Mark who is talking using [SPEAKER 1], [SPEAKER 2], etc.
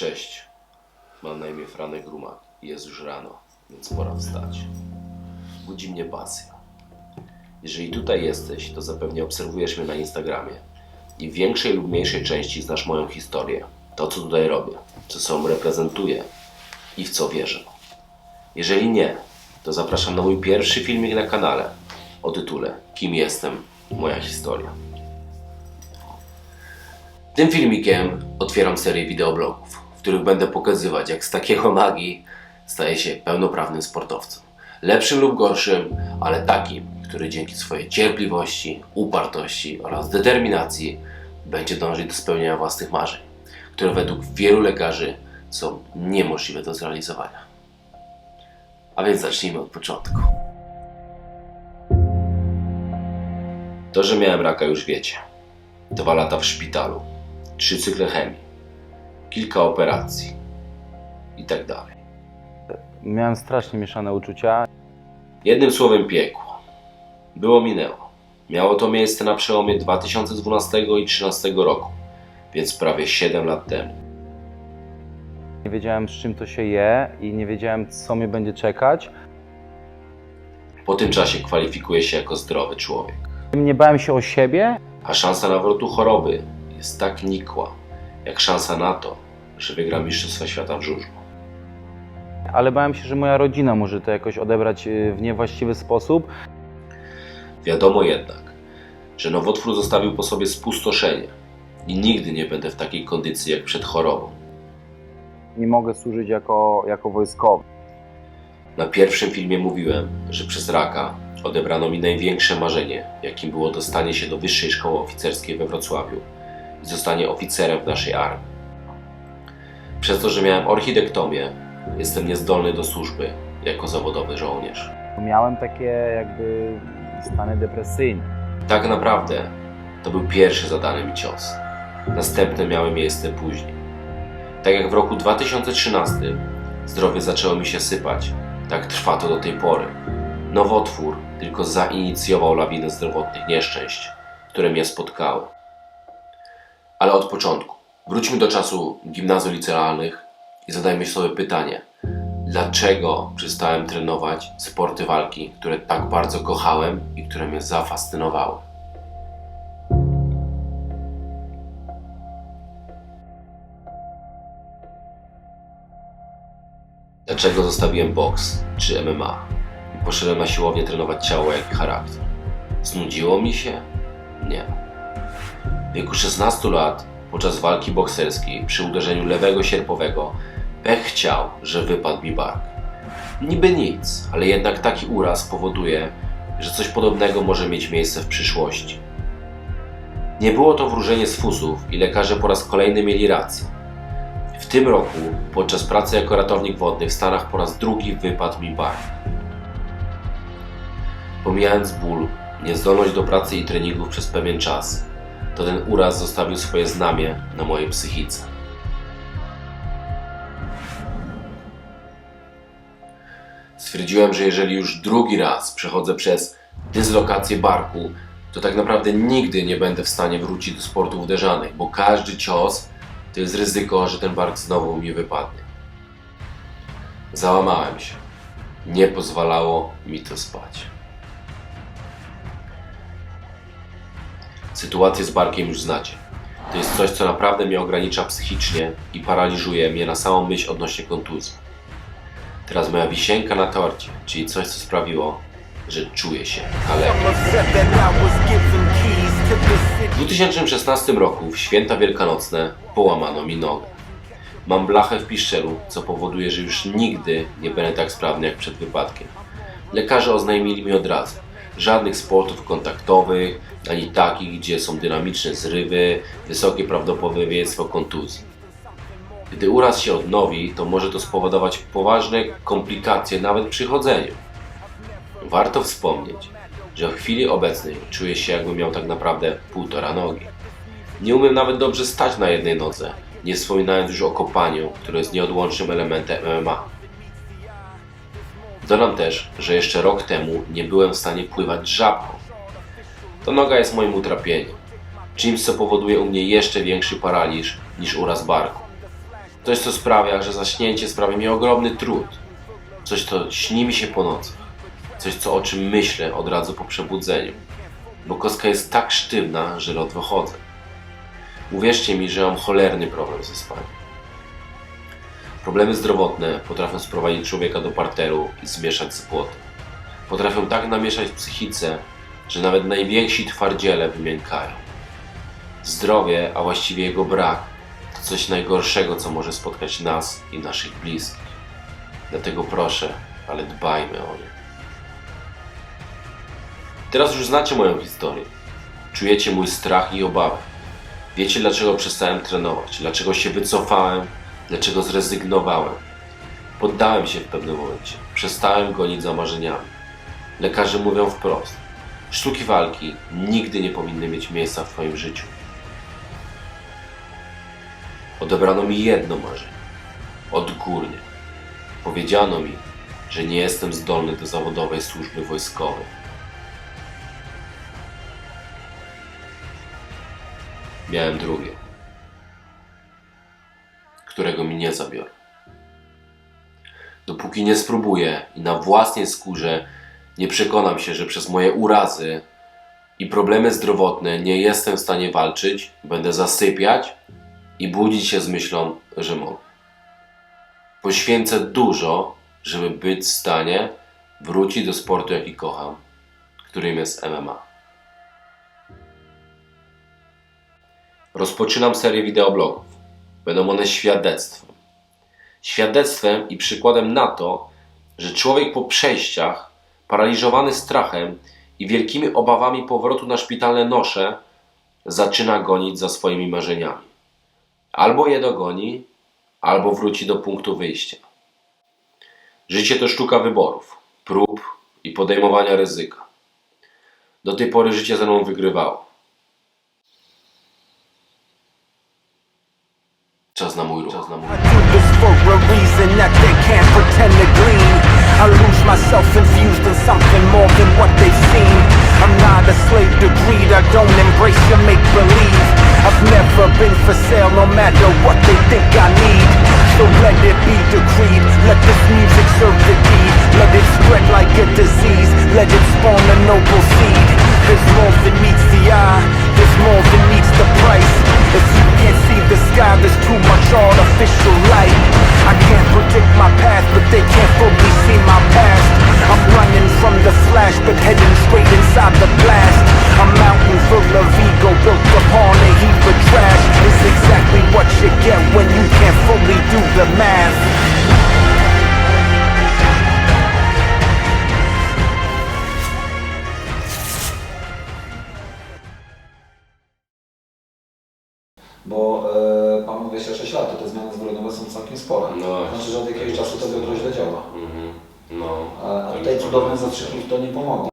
[SPEAKER 1] Cześć, mam na imię Franek Rumak i jest już rano, więc pora wstać. Budzi mnie pasja. Jeżeli tutaj jesteś, to zapewne obserwujesz mnie na Instagramie i w większej lub mniejszej części znasz moją historię, to co tutaj robię, co sobą reprezentuję i w co wierzę. Jeżeli nie, to zapraszam na mój pierwszy filmik na kanale o tytule Kim jestem? Moja historia. Tym filmikiem otwieram serię wideoblogów, których będę pokazywać, jak z takiego magii staje się pełnoprawnym sportowcem. Lepszym lub gorszym, ale takim, który dzięki swojej cierpliwości, upartości oraz determinacji będzie dążyć do spełnienia własnych marzeń, które według wielu lekarzy są niemożliwe do zrealizowania. A więc zacznijmy od początku. To, że miałem raka, już wiecie. Dwa lata w szpitalu, trzy cykle chemii, kilka operacji i tak dalej.
[SPEAKER 2] Miałem strasznie mieszane uczucia.
[SPEAKER 1] Jednym słowem piekło. Było minęło. Miało to miejsce na przełomie 2012 i 2013 roku, więc prawie 7 lat temu.
[SPEAKER 2] Nie wiedziałem z czym to się je i nie wiedziałem co mnie będzie czekać.
[SPEAKER 1] Po tym czasie kwalifikuję się jako zdrowy człowiek.
[SPEAKER 2] Nie bałem się o siebie,
[SPEAKER 1] A szansa nawrotu choroby jest tak nikła, jak szansa na to, że wygram Mistrzostwa Świata w żużlu.
[SPEAKER 2] ale bałem się, że moja rodzina może to jakoś odebrać y, w niewłaściwy sposób.
[SPEAKER 1] Wiadomo jednak, że nowotwór zostawił po sobie spustoszenie i nigdy nie będę w takiej kondycji jak przed chorobą.
[SPEAKER 2] Nie mogę służyć jako, jako wojskowy.
[SPEAKER 1] Na pierwszym filmie mówiłem, że przez raka odebrano mi największe marzenie, jakim było dostanie się do Wyższej Szkoły Oficerskiej we Wrocławiu zostanie oficerem w naszej armii. Przez to, że miałem orchidektomię, jestem niezdolny do służby jako zawodowy żołnierz.
[SPEAKER 2] Miałem takie jakby stany depresyjne.
[SPEAKER 1] Tak naprawdę to był pierwszy zadany mi cios. Następne miały miejsce później. Tak jak w roku 2013 zdrowie zaczęło mi się sypać, tak trwa to do tej pory. Nowotwór tylko zainicjował lawinę zdrowotnych nieszczęść, które mnie spotkały. Ale od początku. Wróćmy do czasu gimnazjów licealnych i zadajmy sobie pytanie, dlaczego przestałem trenować sporty walki, które tak bardzo kochałem i które mnie zafascynowały. Dlaczego zostawiłem boks czy MMA i poszedłem na siłownię trenować ciało jak charakter? Znudziło mi się? Nie. W wieku 16 lat, podczas walki bokserskiej, przy uderzeniu lewego sierpowego, pech chciał, że wypadł mi bark. Niby nic, ale jednak taki uraz powoduje, że coś podobnego może mieć miejsce w przyszłości. Nie było to wróżenie z fusów i lekarze po raz kolejny mieli rację. W tym roku, podczas pracy jako ratownik wodny w Stanach po raz drugi wypadł mi bark. Pomijając ból, niezdolność do pracy i treningów przez pewien czas, to ten uraz zostawił swoje znamie na mojej psychice. Stwierdziłem, że jeżeli już drugi raz przechodzę przez dyslokację barku, to tak naprawdę nigdy nie będę w stanie wrócić do sportów uderzanych, bo każdy cios to jest ryzyko, że ten bark znowu mi wypadnie. Załamałem się. Nie pozwalało mi to spać. Sytuację z barkiem już znacie. To jest coś, co naprawdę mnie ogranicza psychicznie i paraliżuje mnie na samą myśl odnośnie kontuzji. Teraz moja wisienka na torcie, czyli coś, co sprawiło, że czuję się kaleką. W 2016 roku, w święta wielkanocne, połamano mi nogę. Mam blachę w piszczelu, co powoduje, że już nigdy nie będę tak sprawny jak przed wypadkiem. Lekarze oznajmili mi od razu, żadnych sportów kontaktowych, ani takich, gdzie są dynamiczne zrywy, wysokie prawdopodobieństwo kontuzji. Gdy uraz się odnowi, to może to spowodować poważne komplikacje nawet przy chodzeniu. Warto wspomnieć, że w chwili obecnej czuję się jakbym miał tak naprawdę półtora nogi. Nie umiem nawet dobrze stać na jednej nodze, nie wspominając już o kopaniu, które jest nieodłącznym elementem MMA. Dodam też, że jeszcze rok temu nie byłem w stanie pływać żabką. To noga jest moim utrapieniem, czymś co powoduje u mnie jeszcze większy paraliż niż uraz barku. Coś, co sprawia, że zaśnięcie sprawia mi ogromny trud. Coś, co śni mi się po nocach. Coś, co o czym myślę od razu po przebudzeniu. Bo kostka jest tak sztywna, że ledwo chodzę. Uwierzcie mi, że mam cholerny problem ze spaniem. Problemy zdrowotne potrafią sprowadzić człowieka do parteru i zmieszać z błotem. Potrafią tak namieszać w psychice, że nawet najwięksi twardziele wymiękają. Zdrowie, a właściwie jego brak, to coś najgorszego, co może spotkać nas i naszych bliskich. Dlatego proszę, ale dbajmy o nie. Teraz już znacie moją historię. Czujecie mój strach i obawę. Wiecie, dlaczego przestałem trenować, dlaczego się wycofałem, dlaczego zrezygnowałem. Poddałem się w pewnym momencie. Przestałem gonić za marzeniami. Lekarze mówią wprost: sztuki walki nigdy nie powinny mieć miejsca w Twoim życiu. Odebrano mi jedno marzenie. Odgórnie. Powiedziano mi, że nie jestem zdolny do zawodowej służby wojskowej. Miałem drugie, nie zabiorą. Dopóki nie spróbuję i na własnej skórze nie przekonam się, że przez moje urazy i problemy zdrowotne nie jestem w stanie walczyć, będę zasypiać i budzić się z myślą, że mogę. Poświęcę dużo, żeby być w stanie wrócić do sportu, jaki kocham, którym jest MMA. Rozpoczynam serię wideoblogów. Będą one świadectwem. Świadectwem i przykładem na to, że człowiek po przejściach, paraliżowany strachem i wielkimi obawami powrotu na szpitalne nosze, zaczyna gonić za swoimi marzeniami. Albo je dogoni, albo wróci do punktu wyjścia. Życie to sztuka wyborów, prób i podejmowania ryzyka. Do tej pory życie ze mną wygrywało. Czas na mój ruch.
[SPEAKER 3] A that they can't pretend to glean. I lose myself infused in something more than what they've. I'm not a slave to greed, I don't embrace your make believe. I've never been for sale, no matter what they think I need. So let it be decreed, let this music serve the deed. Let it spread like a disease, let it spawn a noble seed. There's more than meets the eye, there's more than meets the price. If you can't see the sky, there's too much artificial light. Can't predict my path, but they can't fully see my past. I'm running from the flash, but heading straight inside the blast. A mountain full of ego built upon a heap of trash. Is exactly what you get when you can't fully do the math.
[SPEAKER 4] Bo 26 lat, to te zmiany zbrojeniowe są całkiem spore.
[SPEAKER 1] No
[SPEAKER 4] znaczy, że od jakiegoś czasu to źle działa.
[SPEAKER 1] Mhm. No.
[SPEAKER 4] A, a tutaj cudowne zastrzyki w to nie pomogą.